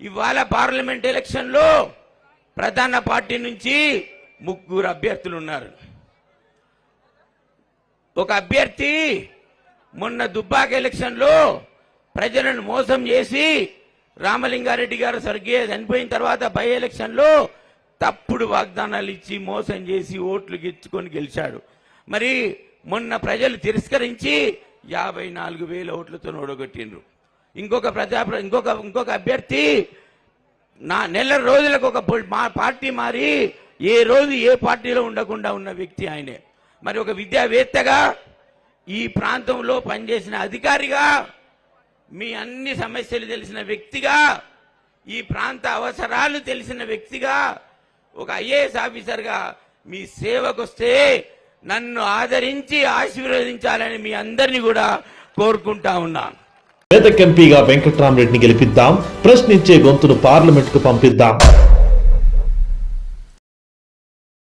ఇవాళ పార్లమెంట్ ఎలక్షన్లో ప్రధాన పార్టీ నుంచి ముగ్గురు అభ్యర్థులు ఉన్నారు. ఒక అభ్యర్థి మొన్న దుబ్బాక ఎలక్షన్లో ప్రజలను మోసం చేసి రామలింగారెడ్డి గారు స్వర్గీయ చనిపోయిన తర్వాత బై ఎలక్షన్లో తప్పుడు వాగ్దానాలు ఇచ్చి మోసం చేసి ఓట్లు గెచ్చుకొని గెలిచాడు. మరి మొన్న ప్రజలు తిరస్కరించి యాభై నాలుగు వేల ఓట్లతో ఓడగొట్టిండ్రు. ఇంకొక ప్రజా ఇంకొక ఇంకొక అభ్యర్థి నా నెల రోజులకు ఒక మా పార్టీ మారి ఏ రోజు ఏ పార్టీలో ఉండకుండా ఉన్న వ్యక్తి ఆయనే. మరి ఒక విద్యావేత్తగా ఈ ప్రాంతంలో పనిచేసిన అధికారిగా మీ అన్ని సమస్యలు తెలిసిన వ్యక్తిగా ఈ ప్రాంత అవసరాలు తెలిసిన వ్యక్తిగా ఒక ఐఏఎస్ ఆఫీసర్గా మీ సేవకొస్తే నన్ను ఆదరించి ఆశీర్వదించాలని మీ అందరినీ కూడా కోరుకుంటా ఉన్నాను మెదక్ ఎంపీగా వెంకట్రామరెడ్డిని గెలిపిద్దాం. ప్రశ్నించే గొంతును పార్లమెంట్కు పంపిద్దాం.